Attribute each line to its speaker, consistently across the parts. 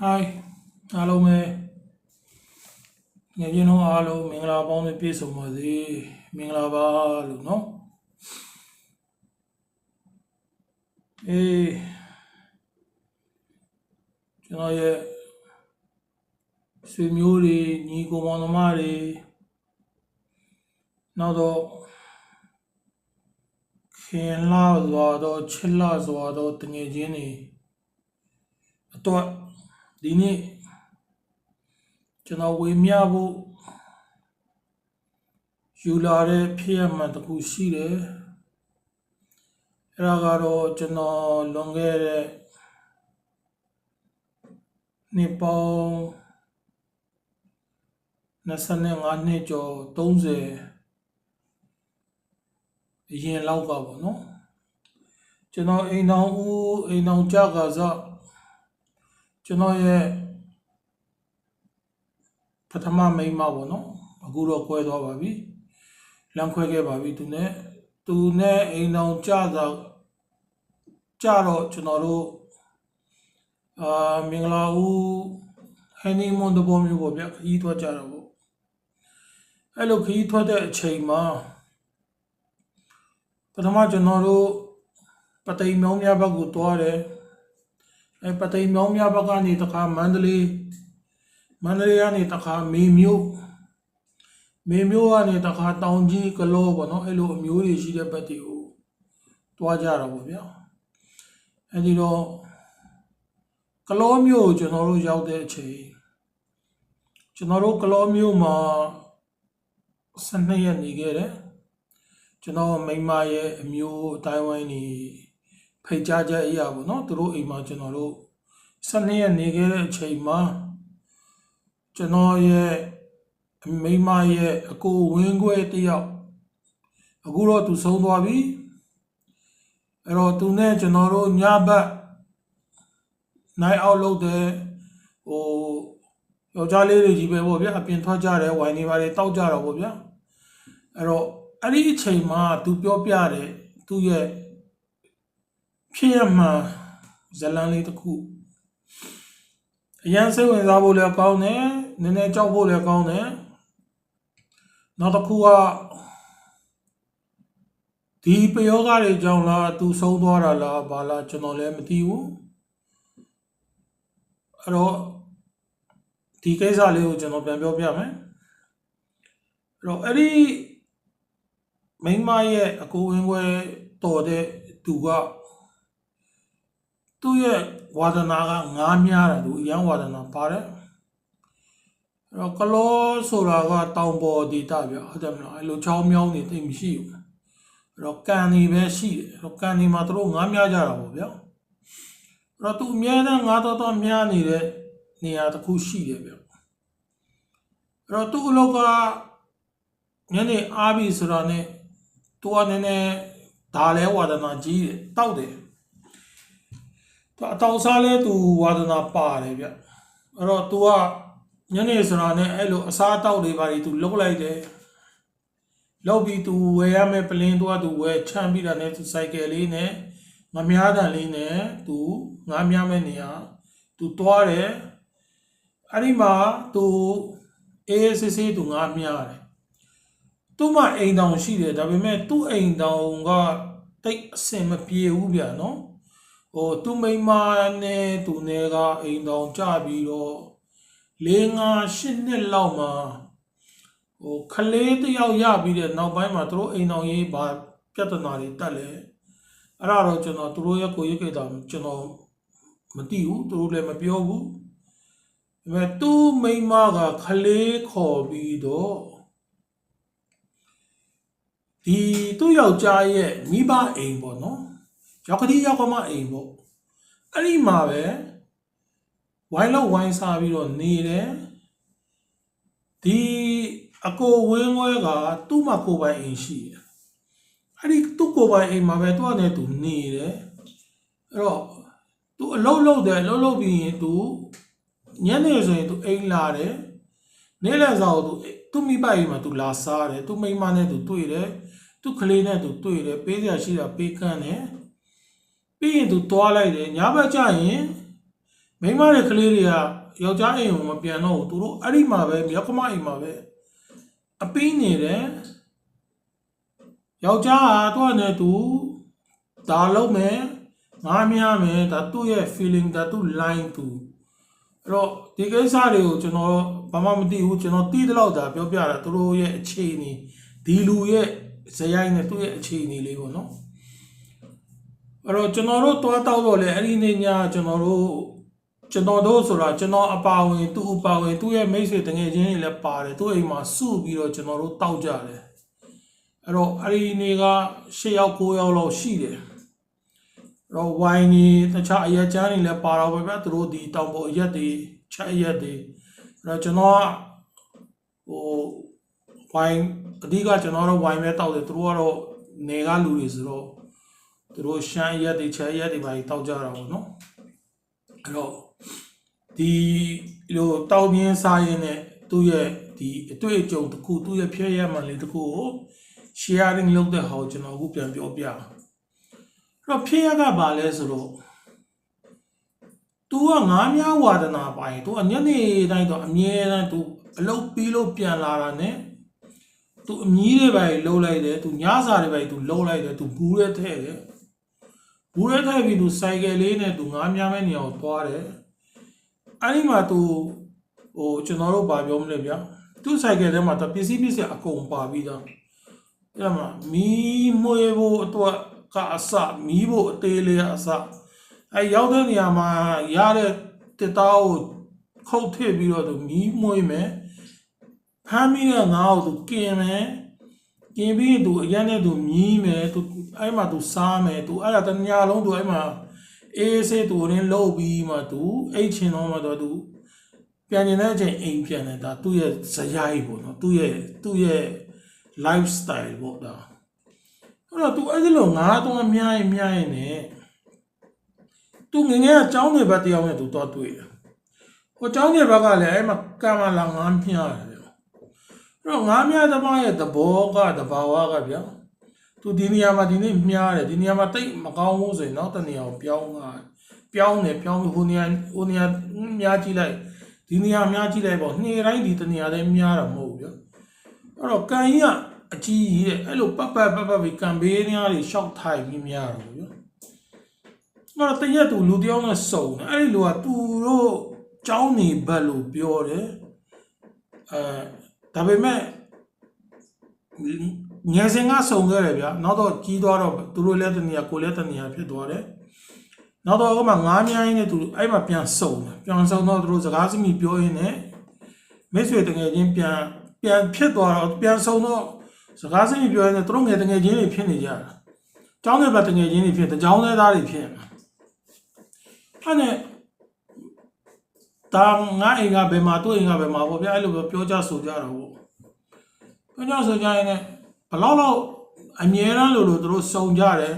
Speaker 1: ဟိုင်းအားလုံးပဲငယ်ချင်းတို့အားလုံးမင်္ဂလာပေါင်းနဲ့ပြည့်စုံပါစေမင်္ဂလာပါလို့နော်အေးကျွန်တော်ရဲ့ဆွေမျိုးတွေညီကိုမောင်နှမတွေနောက်တော့ခင်လာစွာတော့ချစ်လာစွာတော့တငယ်ချင်းတွေအတွက် ဒီနေ့ကျွန်တော်ဝေမျှဖို့ယူလာတဲ့ဖြစ်ရမှန်တစ်ခုရှိတယ်အဲ့ဒါကတော့ကျွန်တော်လွန်ခဲ့တဲ့နှစ်ပေါင်း25နှစ်ကျော်30အရင်လောက်ကပေါ့နော်ကျွန်တော်အိမ်တော်ဦးအိမ်တော်ကြကစား ကျွန်တော်ရဲ့ပထမမိန်းမပေါ့နော်အခုတော့ကွဲသွားပါပြီလမ်းခွဲခဲ့ပါပြီသူနဲ့သူနဲ့အိမ်တော်ကြတာကြတော့ကျွန်တော်တို့အာမင်္ဂလာဦးဟန်နီမွန်တဘောမျိုးပေါ့ဗျခရီးထွက်ကြတော့ပေါ့အဲ့လိုခရီးထွက်တဲ့အချိန်မှာပထမကျွန်တော်တို့ပသိမ်မြောင်းများဘက်ကိုတွားတယ် အဲပသိမ်မြောင်းမြဘက်ကနေတခါမန္တလေးမန္တလေးကနေတခါမေမြို့မေမြို့ကနေတခါတောင်ကြီးကလောပေါ့နော်အဲ့လိုအမျိုးတွေရှိတဲ့ဘက်တွေကိုတွားကြတာပေါ့ဗျာအဲဒီတော့ကလောမြို့ကိုကျွန်တော်တို့ရောက်တဲ့အချိန်ကျွန်တော်တို့ကလောမြို့မှာ12ရက်နေခဲ့တယ်ကျွန်တော်မိန်းမရဲ့အမျိုးအတိုင်းဝိုင်းနေ ဖိတ်ကြားချက်အရာပေါ့နော်သူတို့အိမ်မှာကျွန်တော်တို့12ရက်နေခဲ့တဲ့အချိန်မှာကျွန်တော်ရဲ့မိန်းမရဲ့အကိုဝင်းခွဲတယောက်အခုတော့သူဆုံးသွားပြီအဲ့တော့သူနဲ့ကျွန်တော်တို့ညဘက်နိုင်အောင်လုပ်တယ်ဟိုယောက်ျားလေးတွေကြီးပဲပေါ့ဗျာအပြင်ထွက်ကြတယ်ဝိုင်နေပါတယ်တောက်ကြတော့ပေါ့ဗျာအဲ့တော့အဲ့ဒီအချိန်မှာသူပြောပြတယ်သူ့ရဲ့ ဖြစ်ရမှန်ဇလန်လေးတစ်ခုအရန်စိတ်ဝင်စားဖို့လည်းကောင်းတယ်နည်းနည်းကြောက်ဖို့လည်းကောင်းတယ်နောက်တစ်ခုကဒီပယောဂတွေကြောင့်လားသူဆုံးသွားတာလားဘာလားကျွန်တော်လည်းမသိဘူးအဲ့တော့ဒီကိစ္စလေးကိုကျွန်တော်ပြန်ပြောပြမယ်အဲ့တော့အဲ့ဒီမိန်းမရဲ့အကိုဝင်ခွဲတော်တဲ့သူက သူ့ရဲ့ဝါဒနာကငားများတယ်သူအရန်ဝါဒနာပါတယ်အဲ့တော့ကလောဆိုတာကတောင်ပေါ်ဒေတာပြဟုတ်တယ်မလားအဲ့လိုချောင်းမြောင်းနေသိပ်မရှိဘူးအဲ့တော့ကန်နေပဲရှိတယ်အဲ့တော့ကန်နေမှာသူတို့ငားများကြတာပေါ့ဗျာအဲ့တော့သူအများနဲ့ငားတော့တော့များနေတဲ့နေရာတစ်ခုရှိတယ်ဗျအဲ့တော့သူ့အလောက်ကညနေအားပြီဆိုတာနဲ့သူကနည်းနည်းဒါလဲဝါဒနာကြီးတယ်တောက်တယ် သူအတောင်စားလဲသူဝါဒနာပါတယ်ဗျအဲ့တော့ तू ကညနေစရာနဲ့အဲ့လိုအစားအသောက်တွေပါဒီ तू လုတ်လိုက်တယ်လုတ်ပြီး तू ဝယ်ရမယ်ပလင်း तू က तू ဝယ်ချမ်းပြီးတာနဲ့ तू စိုက်ကယ်လေးနဲ့ငမားတန်လေးနဲ့ तू ငားများမဲ့နေရာ तू တွားတယ်အဲ့ဒီမှာ तू အေးအေးဆေးဆေး तू ငားများတယ်သူ့မှာအိမ်တောင်ရှိတယ်ဒါပေမဲ့သူ့အိမ်တောင်ကတိတ်အဆင်မပြေဘူးဗျာနော် ဟိုသူမိန်းမနဲ့သူနဲ့ကအိမ်တော်ကြပြီးတော့၄၅၈နှစ်လောက်မှာဟိုခလေးတယောက်ရပြီးတဲ့နောက်ပိုင်းမှာသူတို့အိမ်တော်ရေးဘာပြဿနာတွေတက်လဲအဲ့ဒါတော့ကျွန်တော်သူတို့ရဲ့ကိုယ်ရေးကိစ္စကျွန်တော်မသိဘူးသူတို့လည်းမပြောဘူးဒါပေမဲ့သူ့မိန်းမကခလေးခေါ်ပြီးတော့ဒီသူ့ယောက်ျားရဲ့မိဘအိမ်ပေါ့နော် ရောက်ကတိရောက်ကမအိမ်ပေါ့အဲ့ဒီမှာပဲဝိုင်းလောက်ဝိုင်းစားပြီးတော့နေတယ်ဒီအကိုဝင်းဝဲကသူ့မှာကိုယ်ပိုင်အိမ်ရှိတယ်အဲ့ဒီသူ့ကိုယ်ပိုင်အိမ်မှာပဲသူ့အနေနဲ့သူနေတယ်အဲ့တော့သူအလုံးလုံးတယ်အလုံးလုံးပြီးရင်သူညနေဆိုရင်သူအိမ်လာတယ်နေ့လယ်စာကိုသူသူ့မိဘအိမ်မှာသူလာစားတယ်သူ့မိန်းမနဲ့သူတွေ့တယ်သူ့ကလေးနဲ့သူတွေ့တယ်ပေးစရာရှိတာပေးကမ်းတယ် ပြီးရင်သူသွားလိုက်တယ်ညဘက်ကျရင်မိန်းမတွေကလေးတွေကယောက်ျားအိမ်ကိုမပြန်တော့ဘူးသူတို့အဲ့ဒီမှာပဲမြောက်ကမအိမ်မှာပဲအပင်းနေတယ်ယောက်ျားကသူ့အနေနဲ့သူဒါလုံးမယ်ငားမြမယ်ဒါသူ့ရဲ့ feeling ဒါသူ့ line သူအဲ့တော့ဒီကိစ္စတွေကိုကျွန်တော်ဘာမှမသိဘူးကျွန်တော်သိတဲ့လောက်ဒါပြောပြတာသူတို့ရဲ့အခြေအနေဒီလူရဲ့ဇယိုင်းနဲ့သူ့ရဲ့အခြေအနေလေးပေါ့နော် အဲ့တော့ကျွန်တော်တို့တွားတောက်တော့လေအဲ့ဒီနေ့ညကျွန်တော်တို့ကျွန်တော်တို့ဆိုတာကျွန်တော်အပါဝင်သူ့အပါဝင်သူ့ရဲ့မိတ်ဆွေတငယ်ချင်းတွေလည်းပါတယ်သူ့အိမ်မှာစုပြီးတော့ကျွန်တော်တို့တောက်ကြတယ်အဲ့တော့အဲ့ဒီနေ့က၈ယောက်၉ယောက်လောက်ရှိတယ်အဲ့တော့ဝိုင်းနေတခြားအရက်ချမ်းတွေလည်းပါတော့ပဲဗျသူတို့ဒီတောင်ပေါ်အရက်တွေချက်အရက်တွေအဲ့တော့ကျွန်တော်ကဟိုဝိုင်းအဓိကကျွန်တော်တို့ဝိုင်းပဲတောက်တယ်သူတို့ကတော့နေကလူတွေဆိုတော့ သူတို့ရှမ်းအရက်တွေချက်အရက်တွေပါတောက်ကြတာပေါ့နော်အဲ့တော့ဒီလိုတောက်ပြင်းစားရင်းနဲ့သူ့ရဲ့ဒီအတွေ့အကြုံတစ်ခုသူ့ရဲ့ဖြစ်ရမှန်လေးတစ်ခုကို sharing လုပ်တဲ့ဟာကိုကျွန်တော်အခုပြန်ပြောပြအောင်အဲ့တော့ဖြစ်ရကဘာလဲဆိုတော့ तू ကငားများဝါဒနာပိုင် तू အညနေတိုင်းတော့အမြဲတမ်း तू အလုပ်ပြီးလို့ပြန်လာတာ ਨੇ तू အမြီးတွေပဲလှုပ်လိုက်တယ် तू ညစာတွေပဲ तू လှုပ်လိုက်တယ် तू ဘူးရဲထဲ့တယ် ဘူးရဲထိုက်ပြီးသူဆိုင်ကယ်လေးနဲ့သူငားများမဲ့နေရာကိုသွားတယ်အဲ့ဒီမှာသူဟိုကျွန်တော်တို့ဗာပြောမလဲဗျာသူဆိုင်ကယ်ထဲမှာတပစ္စည်းပစ္စည်းအကုန်ပါပြီးသားအဲ့မှာမီးမွေးဖို့အတွက်ကအစမီးဖို့အသေးလေးအစအဲရောက်တဲ့နေရာမှာရတဲ့တစ်သားကိုခုတ်ထစ်ပြီးတော့သူမီးမွေးမယ်ဖမ်းမိတဲ့ငါ့ကိုသူกินမယ် กินပြီးရင်သူအရင်နဲ့သူမြည်မယ်သူအဲ့မှာသူစားမယ်သူအဲ့ဒါတညလုံးသူအဲ့မှာအေးဆေးသူရင်းလှုပ်ပြီးမှသူအိတ်ချင်တော့မှတော့သူပြန်ကျင်တဲ့အချိန်အိမ်ပြန်တယ်ဒါသူ့ရဲ့ဇယိုက်ပေါ့နော်သူ့ရဲ့သူ့ရဲ့ lifestyle ပေါ့ဒါအဲ့တော့ तू အဲ့ဒီလိုငါတော့အများကြီးအများကြီးနဲ့ तू ငယ်ငယ်ကចောင်းနေဘက်တယောက်နဲ့ तू တော့တွေ့တယ်ဟိုចောင်းနေဘက်ကလည်းအဲ့မှာကံမလာငါမြားတယ်အဲ့ ် တော့ငါမြားသမားရဲ့သဘောကတဘာဝကဗျာ तू ဒီနေရာမှာဒီနေ့မြားတယ်ဒီနေရာမှာတိတ်မကောင်းဘူးဆိုရင်နောက်တနေရာကိုပြောင်းသွားပြောင်းတယ်ပြောင်းပြီးဟိုနေရာဟိုနေရာမြားကြည့်လိုက်ဒီနေရာမြားကြည့်လိုက်ပေါ့နေ့တိုင်းဒီတနေရာတိုင်းမြားတာမဟုတ်ဘူးဗျာအဲ့တော့ကန်ကြီးကအကြီးကြီးတဲ့အဲ့လိုပတ်ပတ်ပတ်ပတ်ပြီးကံဘေးများတွေရှောက်ထိုင်ပြီးများတော့ဗျာအဲ့တော့တရက်သူလူတယောက်နဲ့စုံတယ်အဲ့ဒီလူကသူတို့ကြောင်းနေဘက်လို့ပြောတယ်အဲ ဒါပေမဲ့ငယ်စဉ်ကစုံခဲ့တယ်ဗျာနောက်တော့ကြီးသွားတော့သူတို့လည်းတနေရာကိုလည်းတနေရာဖြစ်သွားတယ်နောက်တော့ဟိုမှာငားများရင်းနဲ့သူအဲ့မှာပြန်စုံတယ်ပြန်စုံတော့သူတို့စကားစမိပြောရင်းနဲ့မိတ်ဆွေတငယ်ချင်းပြန်ပြန်ဖြစ်သွားတော့ပြန်ဆုံတော့စကားစင်းပြောရင်သူတို့ငယ်တငယ်ချင်းတွေဖြစ်နေကြတာ။ကျောင်းတွေပဲတငယ်ချင်းတွေဖြစ်တယ်ကျောင်းသားသားတွေဖြစ်နေ။အဲ့နဲ့ ဒါငါအိမ်ကဘယ်မှာသူ့အိမ်ကဘယ်မှာပေါ့ဗျာအဲ့လိုပြောကြဆိုကြတာပေါ့။ပြောကြဆိုကြရင်လည်းဘလောက်လောက်အမြဲတမ်းလို့လို့သူတို့စုံကြတယ်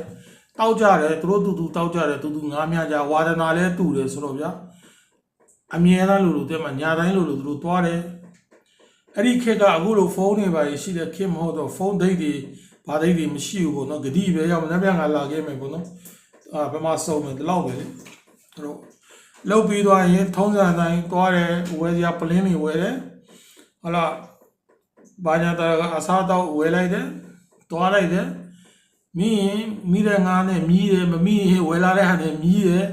Speaker 1: တောက်ကြတယ်သူတို့တူတူတောက်ကြတယ်တူတူငားများကြဝါဒနာလဲတူတယ်ဆိုတော့ဗျာအမြဲတမ်းလို့လို့တဲ့မှာညာတိုင်းလို့လို့သူတို့သွားတယ်အဲ့ဒီခေတ်ကအခုလိုဖုန်းတွေပါရှိတဲ့ခေတ်မဟုတ်တော့ဖုန်းဒိတ်တွေဘာဒိတ်တွေမရှိဘူးပေါ့နော်ဂတိပဲရောက်မနေ့ပြန်ကလာခဲ့မယ်ပေါ့နော်အာဘယ်မှာစုံမယ်ဒီလောက်ပဲလေသူတို့ လောက်ပြီးသွားရင်ထုံးစံတိုင်းသွားတယ်ဝယ်စရာပလင်းတွေဝယ်တယ်ဟုတ်လားဘာညာတာကအစားတော့ဝယ်လိုက်တယ်သွားလိုက်တယ်မိရင်မိတဲ့ငါးနဲ့မြည်တယ်မမိရင်ဝယ်လာတဲ့ဟာနဲ့မြည်တယ်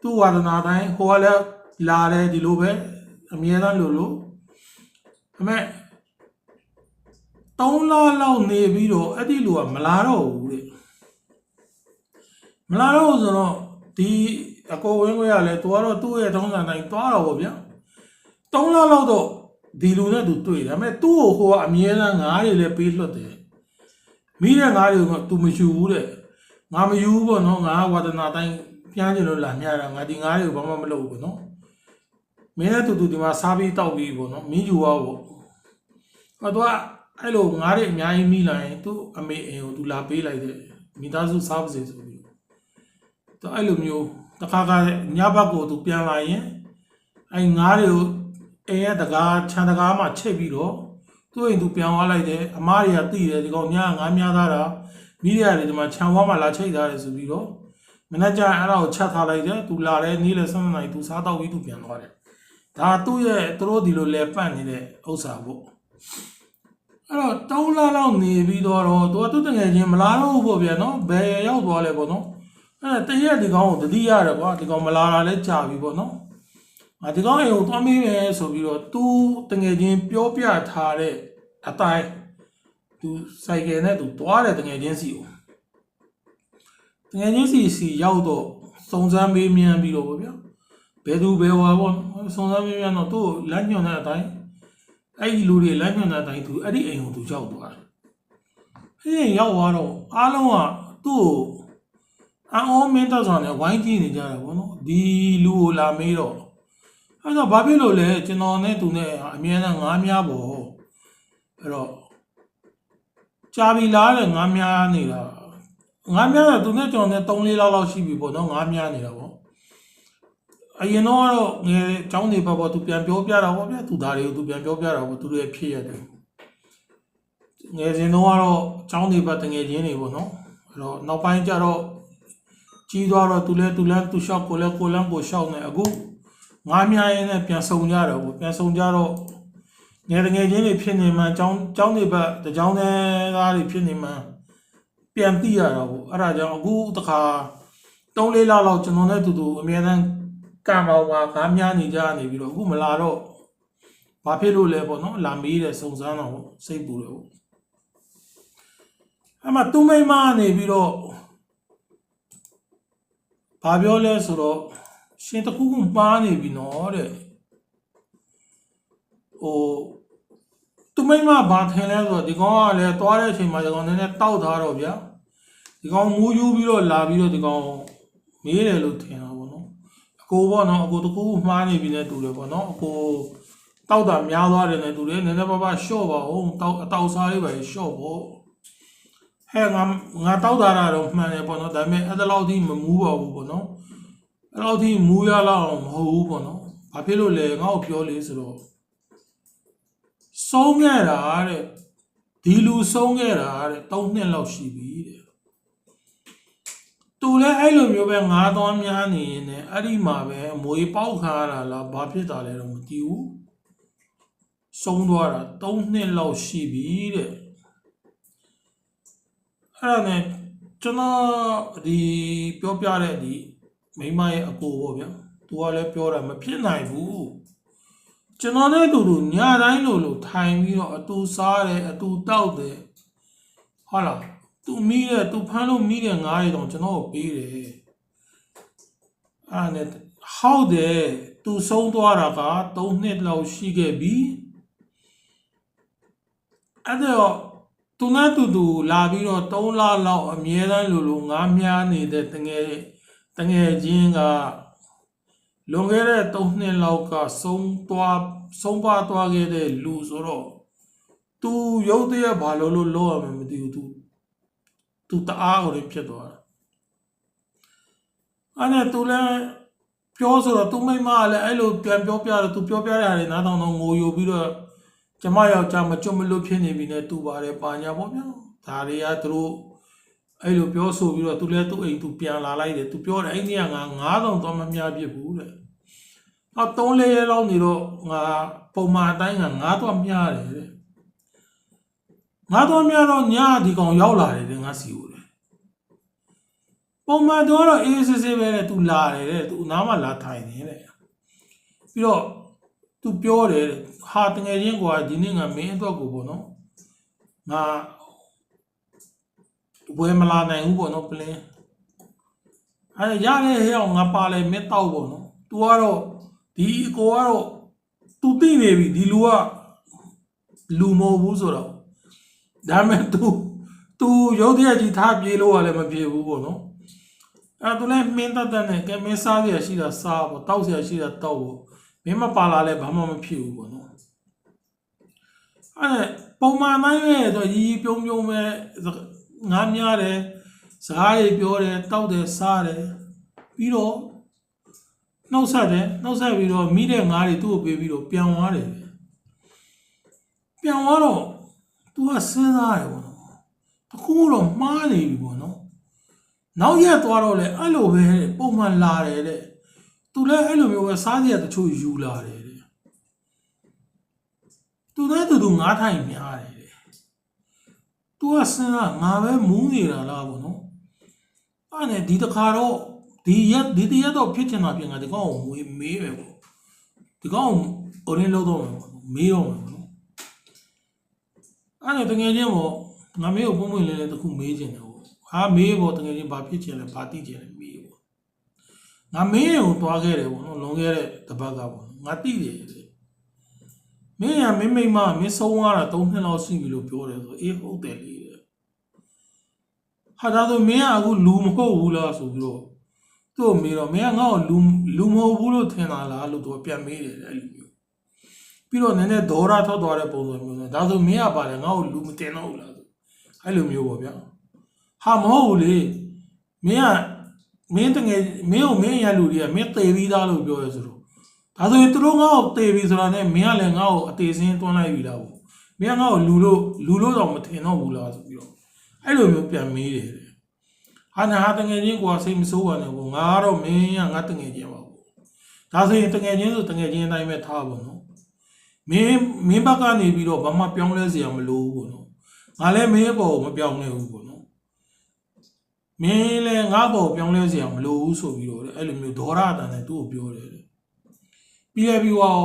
Speaker 1: သူ့ဝါဒနာတိုင်းဟိုကလည်းလာတယ်ဒီလိုပဲအမြဲတမ်းလို့လို့အမေ3လလောက်နေပြီးတော့အဲ့ဒီလူကမလာတော့ဘူးတဲ့မလာတော့ဆိုတော့ ဒီအကိုဝင်းခွေးကလည်းသူကတော့သူ့ရဲ့ထုံးစံတိုင်းသွားတော့ဗောဗျာ3လလောက်တော့ဒီလူနဲ့သူတွေ့တယ်ဒါပေမဲ့သူ့ကိုဟိုကအမြဲတမ်းငားတွေလည်းပေးလွတ်တယ်မိတဲ့ငားတွေကသူမယူဘူးတဲ့ငါမယူဘူးပေါ့နော်ငါဝါဒနာတိုင်းပြန်ကြလို့လာမြတာငါဒီငားတွေကိုဘာမှမလုပ်ဘူးပေါ့နော်မင်းနဲ့တူတူဒီမှာစားပြီးတောက်ပြီးပေါ့နော်မင်းယူရောပေါ့ဟောတော့အဲ့လိုငားတွေအများကြီးမိလာရင်သူ့အမေအိမ်ကိုသူလာပေးလိုက်တယ်မိသားစုစားပါစေဆိုပြီး တော့အဲ့လိုမျိုးတခါခါညဘက်ကိုသူပြန်လာရင်အဲ့ငားတွေကိုအိမ်ရဲ့တကားခြံတကားမှာချိတ်ပြီးတော့သူ့အိမ်သူပြန်သွားလိုက်တယ်အမားတွေကသိတယ်ဒီကောင်ညငားများသားတာမိတွေကလည်းဒီမှာခြံဝါမှာလာချိတ်ထားတယ်ဆိုပြီးတော့မနေ့ကျရင်အဲ့ဒါကိုချက်ထားလိုက်တယ်သူလာတယ်နေ့လယ်7နာရီသူစားတော့ပြီးသူပြန်သွားတယ်ဒါသူ့ရဲ့သူတို့ဒီလိုလဲပတ်နေတဲ့ဥစ္စာပေါ့အဲ့တော့တောင်းလာလောက်နေပြီးတော့တော့သူကသူ့တငယ်ချင်းမလာတော့ဘူးပေါ့ဗျာနော်ဘယ်ရောက်သွားလဲပေါ့နော် အဲ့တရက်ဒီကောင်ကိုတတိရတယ်ကွာဒီကောင်မလာတာလဲကြာပြီပေါ့နော်ငါဒီကောင်အိမ်ကိုသွားမေးမယ်ဆိုပြီးတော့သူတငယ်ချင်းပြောပြထားတဲ့အတိုင်းသူစိုက်ကယ်နဲ့သူသွားတယ်တငယ်ချင်းစီကိုတကယ်ချင်းစီစီရောက်တော့စုံစမ်းမေးမြန်းပြီးတော့ဗောဗျာဘယ်သူဘယ်ဝါပေါ့စုံစမ်းမေးမြန်းတော့သူ့ကိုလမ်းညွှန်တဲ့အတိုင်းအဲ့ဒီလူတွေလမ်းညွှန်တဲ့အတိုင်းသူအဲ့ဒီအိမ်ကိုသူရောက်သွားတယ်အဲ့ဒီရောက်သွားတော့အားလုံးကသူ့ကို အန်အောမင်းတက်ဆောင်နဲ့ဝိုင်းကြည့်နေကြတယ်ဗောနော်ဒီလူကိုလာမေးတော့အဲ့တော့ဘာဖြစ်လို့လဲကျွန်တော်နဲ့သူနဲ့အမြဲတမ်းငားများပေါ့အဲ့တော့ကြာပြီလားတဲ့ငားများနေတာငါးများတာသူနဲ့ကျွန်တော်နဲ့3-4လောက်လောက်ရှိပြီပေါ့နော်ငါးများနေတာပေါ့အရင်တော့ကတော့ငယ်ចောင်းနေပါပေါ့သူပြန်ပြောပြတာပေါ့ဗျာသူသားတွေကိုသူပြန်ပြောပြတာပေါ့သူတို့ရဲ့ဖြစ်ရတယ်ငယ်စဉ်တော့ကတော့ចောင်းနေပါတငယ်ချင်းတွေပေါ့နော်အဲ့တော့နောက်ပိုင်းကျတော့ ကြီးသွားတော့သူလဲသူလဲသူလျှောက်ကိုလဲကိုလန်းကိုလျှောက်နေအခုငါးများရင်နဲ့ပြန်ဆုံကြတော့ပေါ့ပြန်ဆုံကြတော့ငယ်တငယ်ချင်းတွေဖြစ်နေမှចောင်းចောင်းနေပါတကြောင်းသားသားတွေဖြစ်နေမှပြန်သိရတာပေါ့အဲ့ဒါကြောင့်အခုတခါ3လေးလလောက်ကျွန်တော်နဲ့တူတူအများတန်းကံပါဝါကားများနေကြနေပြီးတော့အခုမလာတော့ဘာဖြစ်လို့လဲပေါ့နော်လာမေးတယ်စုံစမ်းတော့ပေါ့စိတ်ပူတယ်ပေါ့အမှသူမိမနေပြီးတော့ ဘာပြောလဲဆိုတော့ရှင်တခုခုမှားနေပြီနော်တဲ့ဟိုသူမိမဘာထင်လဲဆိုတော့ဒီကောင်ကလည်းသွားတဲ့အချိန်မှာဒီကောင်နည်းနည်းတောက်ထားတော့ဗျာဒီကောင်မူးယူပြီးတော့လာပြီးတော့ဒီကောင်မေးတယ်လို့ထင်တာပေါ့နော်အကိုပေါ့နော်အကိုတကူမှားနေပြီနဲ့တူတယ်ပေါ့နော်အကိုတောက်တာများသွားတယ်နဲ့တူတယ်နည်းနည်းပါးပါရှော့ပါဦးတောက်အတောက်စားလေးပဲရှော့ပေါ့ ဟဲ့ငါငါတောက်တာတော့မှန်တယ်ပေါ့နော်ဒါပေမဲ့အဲ့ဒါလောက်ထိမမူးပါဘူးပေါ့နော်အဲ့လောက်ထိမူးရလောက်အောင်မဟုတ်ဘူးပေါ့နော်ဘာဖြစ်လို့လဲငါ့ကိုပြောလေဆိုတော့ဆုံးခဲ့တာတဲ့ဒီလူဆုံးခဲ့တာတဲ့၃နှစ်လောက်ရှိပြီတဲ့သူလည်းအဲ့လိုမျိုးပဲငါးသွားများနေရင်လည်းအဲ့ဒီမှာပဲမွေပေါက်ခါရတာလားဘာဖြစ်တာလဲတော့မသိဘူးဆုံးသွားတာ၃နှစ်လောက်ရှိပြီတဲ့ အဲ့ဒါနဲ့ကျွန်တော်ဒီပြောပြတဲ့ဒီမိန်းမရဲ့အကိုပေါ့ဗျာသူကလည်းပြောတာမဖြစ်နိုင်ဘူးကျွန်တော်နဲ့အတူတူညတိုင်းလို့လို့ထိုင်ပြီးတော့အတူစားတယ်အတူတောက်တယ်ဟုတ်လားသူမိတယ်သူဖမ်းလို့မိတယ်ငားတယ်တော့ကျွန်တော်ကိုပေးတယ်အဲ့ဒါနဲ့ဟောက်တယ်သူဆုံးသွားတာက3နှစ်လောက်ရှိခဲ့ပြီအဲ့တော့ သူနဲ့တူတူလာပြီးတော့3လလောက်အမြဲတမ်းလိုလိုငားများနေတဲ့တငယ်တငယ်ချင်းကလွန်ခဲ့တဲ့3နှစ်လောက်ကဆုံးသွားဆုံးပါသွားခဲ့တဲ့လူဆိုတော့သူရုပ်တရက်ဘာလို့လို့လောက်ရမှမသိဘူးသူသူတအားကိုလည်းဖြစ်သွားတာအဲ့ဒါသူလည်းပြောဆိုတော့သူမိမကလည်းအဲ့လိုပြန်ပြောပြတော့သူပြောပြတာလည်းနားထောင်တော့ငိုယိုပြီးတော့ ကျမယောက်ျားမကျွတ်မလွတ်ဖြစ်နေပြီနဲ့တူပါတယ်ပါညာပေါ့ဗျာဒါတွေကသူတို့အဲ့လိုပြောဆိုပြီးတော့သူလည်းသူ့အိမ်သူပြန်လာလိုက်တယ်သူပြောတယ်အဲ့ဒီကငါ9000သွားမများဖြစ်ဘူးတဲ့နောက်3လရဲလောက်နေတော့ငါပုံမှန်အတိုင်းက9သွားများတယ်တဲ့9သွားများတော့ညဒီကောင်ရောက်လာတယ်တဲ့ငါစီဦးတယ်ပုံမှန်တော့အေးစစ်စစ်ပဲတဲ့သူလာတယ်တဲ့သူနားမလာထိုင်နေတဲ့ပြီးတော့ तू ပြောတယ်တဲ့ဟာတငယ်ချင်းကွာဒီနေ့ငါမင်းအတွက်ကိုပေါ့နော်ငါဝယ်မလာနိုင်ဘူးပေါ့နော်ပလင်းအဲရတဲ့ဟဲ့အောင်ငါပါလဲမင်းတောက်ပေါ့နော် तू ကတော့ ဒီအကိုကတော့သူသိနေပြီဒီလူကလူမဟုတ်ဘူးဆိုတော့ဒါပေမဲ့ तू तू ရုပ်တရက်ကြီးထားပြေးလို့ကလည်းမပြေဘူးပေါ့နော်အဲ့ဒါ तू လည်းမင်းတက်တက်နဲ့ကဲမင်းစားရရှိတာစားပေါ့တောက်ရရှိတာတောက်ပေါ့ မင်းမပါလာလဲဘာမှမဖြစ်ဘူးပေါ့နော်အဲ့ဒါပုံမှန်တိုင်းပဲဆိုရီရီပြုံးပြုံးပဲငားများတယ်စကားတွေပြောတယ်တောက်တယ်စားတယ်ပြီးတော့နှုတ်ဆက်တယ်နှုတ်ဆက်ပြီးတော့မိတဲ့ငါးတွေသူ့ကိုပေးပြီးတော့ပြန်သွားတယ်ပြန်သွားတော့ तू ကစဉ်းစားတယ်ပေါ့နော်တခုတော့မှားနေပြီပေါ့နော်နောက်ရက်သွားတော့လေအဲ့လိုပဲတဲ့ပုံမှန်လာတယ်တဲ့ သူလည်းအဲ့လိုမျိုးပဲစားစရာတချို့ယူလာတယ်တဲ့သူလည်းတူတူငါးထိုင်များတယ်တဲ့သူကစဉ်းစားငါပဲမူးနေတာလားဗောနော်အဲ့နဲ့ဒီတစ်ခါတော့ဒီရက်ဒီတရက်တော့ဖြစ်ချင်တာပြင်ငါဒီကောင်ကိုမွေးမေးပဲဗောဒီကောင်ကိုိုရင်းလုံးတော့မယ်ဗောနော်မေးတော့မယ်ဗောနော်အဲ့ဒါတကယ်ချင်းဗောငါမေးကိုပုံမှန်လေးလေးတစ်ခုမေးချင်တယ်ဗောဟာမေးဗောတကယ်ချင်းဘာဖြစ်ချင်လဲဘာသိချင်လဲမေးဗော ငါမေးရင်ကိုတွားခဲ့တယ်ဗောနော်လွန်ခဲ့တဲ့တစ်ပတ်ကဗောငါသိတယ်တဲ့မင်းရမင်းမိမမင်းဆုံးသွားတာ၃နှစ်လောက်ရှိပြီလို့ပြောတယ်ဆိုအေးဟုတ်တယ်လေတဲ့ဟာဒါဆိုမင်းကအခုလူမဟုတ်ဘူးလားဆိုပြီးတော့သူ့ကိုမေးတော့မင်းကငါ့ကိုလူလူမဟုတ်ဘူးလို့ထင်တာလားလို့သူကပြန်မေးတယ်အဲ့လိုမျိုးပြီးတော့နည်းနည်းဒေါရထွက်သွားတဲ့ပုံစံမျိုးနဲ့ဒါဆိုမင်းကပါလေငါ့ကိုလူမတင်တော့ဘူးလားဆိုအဲ့လိုမျိုးပေါ့ဗျာဟာမဟုတ်ဘူးလေမင်းက မင်းတငယ်မင်းကိုမင်းရလူတွေကမင်းသေပြီးသားလို့ပြောရဲဆိုတော့ဒါဆိုရင်သူတို့ငါ့ကိုသေပြီးဆိုတာနဲ့မင်းကလည်းငါ့ကိုအသေးစင်းတွန်းလိုက်ပြီလားပေါ့မင်းကငါ့ကိုလူလို့လူလို့တော့မထင်တော့ဘူးလားဆိုပြီးတော့အဲ့လိုမျိုးပြန်မေးတယ်တဲ့ဟာနာဟာတငယ်ချင်းကွာစိတ်မဆိုးပါနဲ့ပေါ့ငါကတော့မင်းကငါတငယ်ချင်းပါပေါ့ဒါဆိုရင်တငယ်ချင်းဆိုတငယ်ချင်းအတိုင်းပဲထားပါတော့မင်းမင်းဘက်ကနေပြီးတော့ဘာမှပြောင်းလဲစရာမလိုဘူးပေါ့နော်ငါလည်းမင်းဘောကိုမပြောင်းလဲဘူးပေါ့နော် မင်းလည်းငါဘောကိုပြောင်းလဲစရာမလိုဘူးဆိုပြီးတော့အဲ့လိုမျိုးဒေါရအတန်နဲ့သူ့ကိုပြောတယ်တဲ့ပြီးရပြီးတော့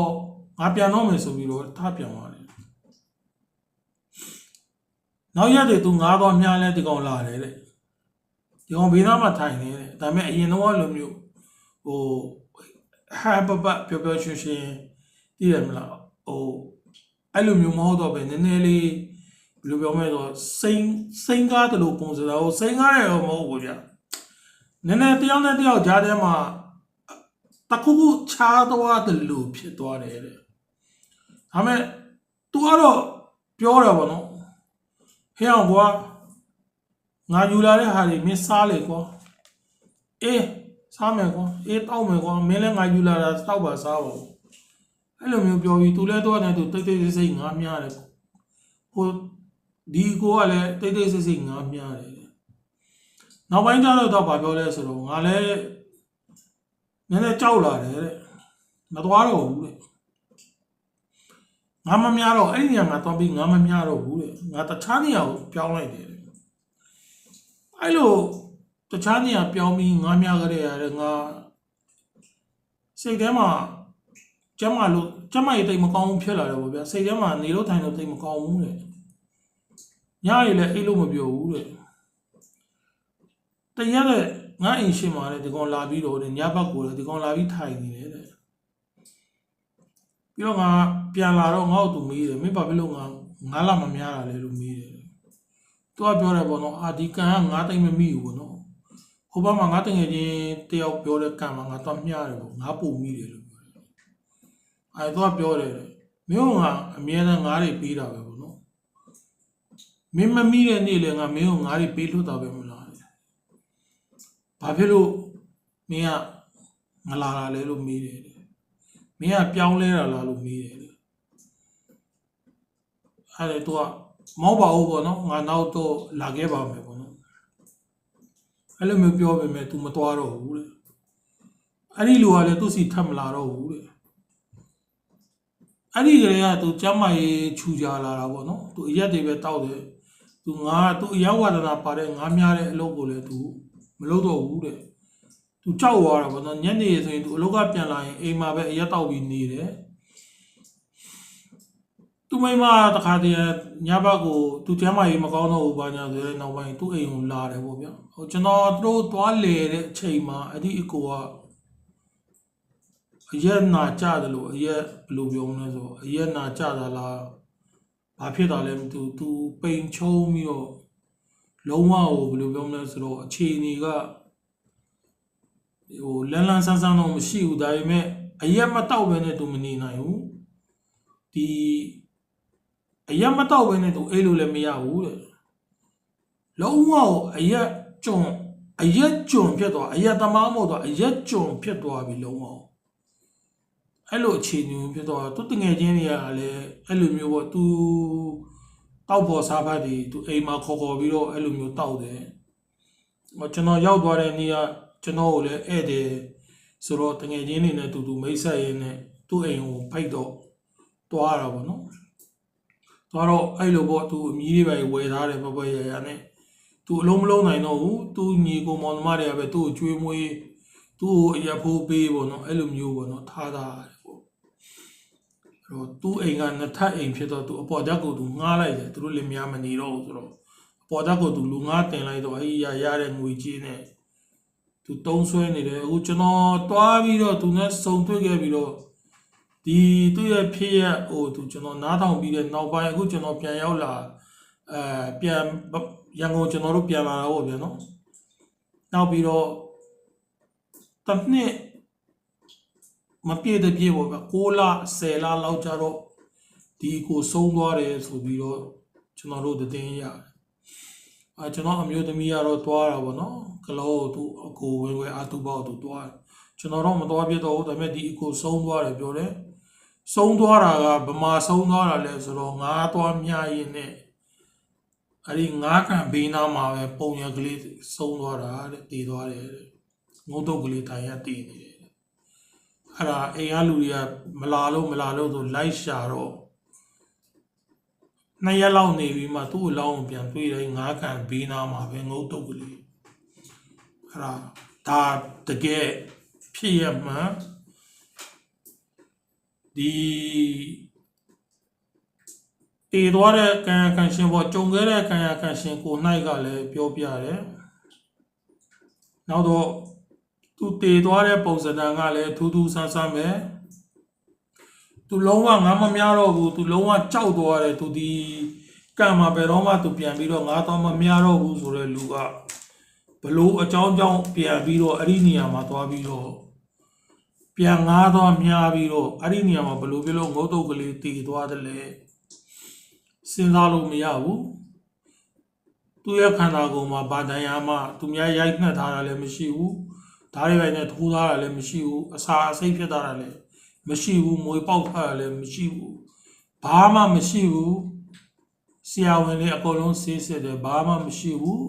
Speaker 1: ငါပြန်တော့မယ်ဆိုပြီးတော့ထားပြန်သွားတယ်နောက်ရက်တွေသူငါးတော့မြားလဲဒီကောင်လာတယ်တဲ့ဒီကောင်ဘေးသားမှာထိုင်နေတဲ့ဒါပေမဲ့အရင်တော့လိုမျိုးဟိုဟာပပပျော်ပျော်ရွှင်ရွှင်တည်ရမလားဟိုအဲ့လိုမျိုးမဟုတ်တော့ပဲနည်းနည်းလေး ဘယ်လိုပြောမလဲဆိုတော့စိန်စိန်ကားတလို့ပုံစံတော့စိန်ကားရရောမဟုတ်ဘူးဗျာနည်းနည်းတယောက်နဲ့တယောက်ကြားထဲမှာတခုခုခြားသွားတယ်လို့ဖြစ်သွားတယ်တဲ့ဒါမဲ့ तू ကတော့ပြောတာပေါ့နော်ဟဲ့အောင်ကွာငါယူလာတဲ့ဟာတွေမင်းစားလေကွာအေးစားမယ်ကွာအေးတောက်မယ်ကွာမင်းလည်းငါယူလာတာတောက်ပါစားပါဦးအဲ့လိုမျိုးပြောပြီးသူလည်းတော့တယ်သူတိတ်တိတ်ဆိတ်ဆိတ်ငားမြားတယ်ဟို ဒီကိုကလည်းတိတ်တိတ်ဆိတ်ဆိတ်ငားမြားတယ်နောက်ပိုင်းကျတော့တော့ဗာပြောလဲဆိုတော့ငါလည်းနည်းနည်းကြောက်လာတယ်တဲ့မသွားတော့ဘူးတဲ့ငါမမြားတော့အဲ့ဒီနေရာမှာတော့ပြီးငါမမြားတော့ဘူးတဲ့ငါတခြားနေရာကိုပြောင်းလိုက်တယ်တဲ့အဲ့လိုတခြားနေရာပြောင်းပြီးငါမြားကြရတဲ့ငါစိတ်ထဲမှာကျမလို့ကျမရဲ့တိတ်မကောင်းဘူးဖြစ်လာတယ်ဗောဗျာစိတ်ထဲမှာနေလို့ထိုင်လို့တိတ်မကောင်းဘူးတဲ့ ညရည်လည်းအိတ်လို့မပြောဘူးတဲ့တရက်တဲ့ငါအိမ်ရှင်မာတဲ့ဒီကောင်လာပြီးတော့တဲ့ညဘက်ကိုလည်းဒီကောင်လာပြီးထိုင်နေတယ်တဲ့ပြီးတော့ငါပြန်လာတော့ငါ့ကိုသူမေးတယ်မင်းဘာဖြစ်လို့ငါငါလာမများတာလဲလို့မေးတယ်သူကပြောတယ်ဗောနော်အာဒီကန်ကငါတိတ်မမိဘူးဗောနော်ဟိုဘက်မှာငါတငယ်ချင်းတယောက်ပြောတဲ့ကန်မှာငါတော့မျှတယ်ဗောငါပုံမိတယ်လို့အဲတော့ပြောတယ်တဲ့မင်းကအမြဲတမ်းငါးတွေပေးတာပဲပေါ့နော် မင်းမမိတဲ့နေ့လေငါမင်းကိုငါးတွေပေးလို့တာပဲမလားတဲ့ဘာဖြစ်လို့မင်းကငလာတာလဲလို့မေးတယ်တဲ့မင်းကပြောင်းလဲတာလားလို့မေးတယ်တဲ့အဲ့ဒါတော့မောက်ပါဘူးပေါ့နော်ငါနောက်တော့လာခဲ့ပါမယ်ပေါ့နော်အဲ့လိုမျိုးပြောပေမဲ့ तू မသွားတော့ဘူးတဲ့အဲ့ဒီလူကလည်းသူ့စီထပ်မလာတော့ဘူးတဲ့အဲ့ဒီကလေးကသူကျမ်းမာရေးခြူကြလာတာပေါ့နော်သူအရက်တွေပဲတောက်တယ် သူငါသူအရောက်ဝါဒနာပါတဲ့ငါများတဲ့အလုပ်ကိုလည်းသူမလုပ်တော့ဘူးတဲ့သူကြောက်သွားတာပေါ့နော်ညနေဆိုရင်သူအလုပ်ကပြန်လာရင်အိမ်မှာပဲအရက်တောက်ပြီးနေတယ်သူမိမတခါတည်းညဘက်ကိုသူကျမ်းမာရေးမကောင်းတော့ဘူးဘာညာဆိုတဲ့နောက်ပိုင်းသူ့အိမ်ကိုလာတယ်ပေါ့ဗျဟိုကျွန်တော်တို့သွားလေတဲ့အချိန်မှာအဲ့ဒီအကိုကအရက်နာကြတယ်လို့အရက်ဘယ်လိုပြောမလဲဆိုအရက်နာကြတာလား ဘာဖြစ်တာလဲမသိဘူးသူပိန်ချုံပြီးတော့လုံးဝဟိုဘယ်လိုပြောမလဲဆိုတော့အခြေအနေကဟိုလန်းလန်းဆန်းဆန်းတော့မရှိဘူးဒါပေမဲ့အရက်မတော့ပဲနဲ့သူမနေနိုင်ဘူးဒီအရက်မတော့ပဲနဲ့သူအဲ့လိုလည်းမရဘူးတဲ့လုံးဝအရက်ကျွန်အရက်ကျွန်ဖြစ်သွားအရက်သမားမဟုတ်သွားအရက်ကျွန်ဖြစ်သွားပြီလုံးဝ အဲ့လိုအခြေအနေမျိုးဖြစ်တော့သူတငယ်ချင်းတွေကလည်းအဲ့လိုမျိုးပေါ့သူတောက်ပေါ်စားဖတ်တွေသူအိမ်မှာခေါ်ခေါ်ပြီးတော့အဲ့လိုမျိုးတောက်တယ်ဟိုကျွန်တော်ရောက်သွားတဲ့နေ့ကကျွန်တော်ကိုလည်းဧည့်သည်ဆိုတော့တငယ်ချင်းတွေနဲ့တူတူမိတ်ဆက်ရင်းနဲ့သူ့အိမ်ကိုဖိတ်တော့တွားတာပေါ့နော်တွားတော့အဲ့လိုပေါ့သူအမီးတွေပဲဝယ်ထားတယ်ပပရရနဲ့သူအလုံးမလုံးနိုင်တော့ဘူးသူညီကိုမောင်နှမတွေကပဲသူ့ကိုကျွေးမွေးသူ့ကိုအရက်ဖိုးပေးပေါ့နော်အဲ့လိုမျိုးပေါ့နော်ထားတာပေါ့အဲ့ တော့သူ့အိမ်ကနှစ်ထပ်အိမ်ဖြစ်တော့သူအပေါ်ဓာတ်ကိုသူငှားလိုက်တယ်သူတို့လည်းများမနေတော့ဘူးဆိုတော့ပေါ်တော့ကိုသူလူငါတင်လိုက်တော့အဲ့ဒီရရတဲ့ငွေကြီးနဲ့သူတုံးဆွဲနေတယ်အခုကျွန်တော်တွားပြီးတော့သူနဲ့စုံတွေ့ခဲ့ပြီးတော့ဒီသူ့ရဲ့ဖြစ်ရဟိုသူကျွန်တော်နားထောင်ပြီးတဲ့နောက်ပိုင်းအခုကျွန်တော်ပြန်ရောက်လာအဲပြန်ရန်ကုန်ကျွန်တော်တို့ပြန်လာတာပေါ့ဗျာနော်နောက်ပြီးတော့တစ်နှစ် မပြည့်တဲ့ပြည့်ပေါ့ဗျာ6လ10လလောက်ကြတော့ဒီကိုဆုံးသွားတယ်ဆိုပြီးတော့ကျွန်တော်တို့သတင်းရတယ်အဲကျွန်တော်အမျိုးသမီးကတော့တွားတာပေါ့နော်ကလောကိုသူအကိုဝဲဝဲအတူပေါ့သူတွားတယ်ကျွန်တော်တော့မတွားပြတော့ဘူးဒါပေမဲ့ဒီအကိုဆုံးသွားတယ်ပြောတယ်ဆုံးသွားတာကဗမာဆုံးသွားတာလဲဆိုတော့ငါးသွားမြရင်နဲ့အဲ့ဒီငါးကန်ဘေးနားမှာပဲပုံရကလေးဆုံးသွားတာတဲ့တည်သွားတယ်တဲ့ငုံတုတ်ကလေးတိုင်ရတည်နေတယ် အဲ့ဒါအိမ်ကလူတွေကမလာလို့မလာလို့ဆိုလိုက်ရှာတော့နှစ်ရက်လောက်နေပြီးမှသူ့အလောင်းကိုပြန်တွေ့တယ်ငါးကန်ဘေးနားမှာပဲငုတ်တုတ်ကလေးအဲ့ဒါဒါတကယ်ဖြစ်ရမှန်ဒီတည်သွားတဲ့ကံကံရှင်ပေါ်ကြုံခဲ့တဲ့ကံရကံရှင်ကို၌ကလည်းပြောပြတယ်နောက်တော့ သူတည်သွားတဲ့ပုံစံကလည်းထူးထူးဆန်းဆန်းပဲသူလုံးဝငါမများတော့ဘူးသူလုံးဝကြောက်သွားတယ်သူဒီကံမှာဘယ်တော့မှသူပြန်ပြီးတော့ငါတော့မများတော့ဘူးဆိုတဲ့လူကဘလို့အကြောင်းကြောင့်ပြန်ပြီးတော့အဲ့ဒီနေရာမှာသွားပြီးတော့ပြန်ငါတော့များပြီးတော့အဲ့ဒီနေရာမှာဘလို့ဖြစ်လို့ငုတ်တုတ်ကလေးတည်သွားတယ်လေစဉ်းစားလို့မရဘူးသူရဲ့ခန္ဓာကိုယ်မှာဗာဒံယာမသူများရိုက်နှက်ထားတာလည်းမရှိဘူး ဓာတ်ရိုက်နဲ့ထိုးထားတာလည်းမရှိဘူးအစာအစိတ်ဖြစ်ထားတာလည်းမရှိဘူးမွေပေါက်ထားတာလည်းမရှိဘူးဘာမှမရှိဘူးဆရာဝန်လေးအကုန်လုံးဆေးစစ်တယ်ဘာမှမရှိဘူး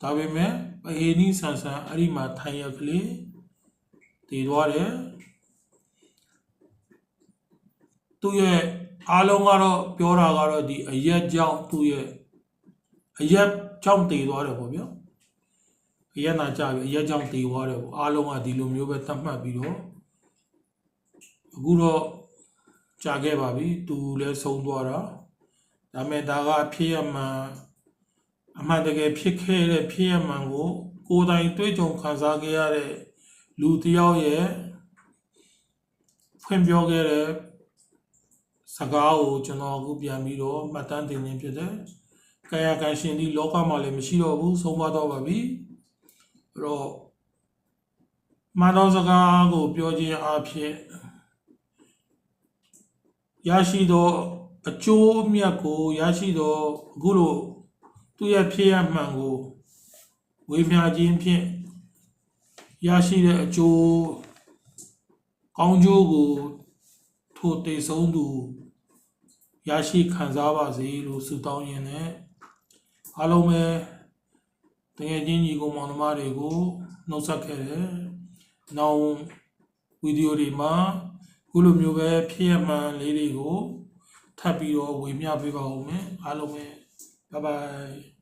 Speaker 1: ဒါပေမဲ့ပဟေနီဆန်ဆန်အဲ့ဒီမှာထိုင်ရကလေးတည်သွားတယ်သူရဲ့အားလုံးကတော့ပြောတာကတော့ဒီအရက်ကြောင့်သူ့ရဲ့အရက်ကြောင့်တည်သွားတယ်ပေါ့ဗျာ အရက်နာကြပြီအရက်ကြောင့်တည်သွားတယ်ပေါ့အားလုံးကဒီလိုမျိုးပဲသတ်မှတ်ပြီးတော့အခုတော့ကြာခဲ့ပါပြီသူလည်းဆုံးသွားတာဒါပေမဲ့ဒါကဖြစ်ရမှန်အမှန်တကယ်ဖြစ်ခဲ့တဲ့ဖြစ်ရမှန်ကို ကိုယ်တိုင်တွေ့ကြုံခံစားခဲ့ရတဲ့လူတစ်ယောက်ရဲ့ဖွင့်ပြောခဲ့တဲ့စကားကိုကျွန်တော်အခုပြန်ပြီးတော့မှတ်တမ်းတင်နေဖြစ်တယ်။ကာယကံရှင်ဒီလောကမှာလည်းမရှိတော့ဘူးဆုံးသွားတော့ပါပြီ။အဲ့ တော့မတော်စကားကိုပြောခြင်းအဖြစ်ရရှိသောအကျိုးအမြတ်ကိုရရှိသောအခုလိုသူ့ရဲ့ဖြစ်ရမှန်ကိုဝေမျှခြင်းဖြင့်ရရှိတဲ့အကျိုးကောင်းကျိုးကိုထိုတည်ဆုံးသူရရှိခံစားပါစေလို့ဆုတောင်းရင်းနဲ့အားလုံးပဲ တကယ်ချင်းညီကိုမောင်နှမတွေကိုနှုတ်ဆက်ခဲ့တယ်။နောက်ဗီဒီယိုတွေမှာခုလိုမျိုးပဲဖြစ်ရမှန်လေးတွေကိုထပ်ပြီးတော့ဝေမျှပေးပါဦးမယ်အားလုံးပဲဘိုင်ဘိုင်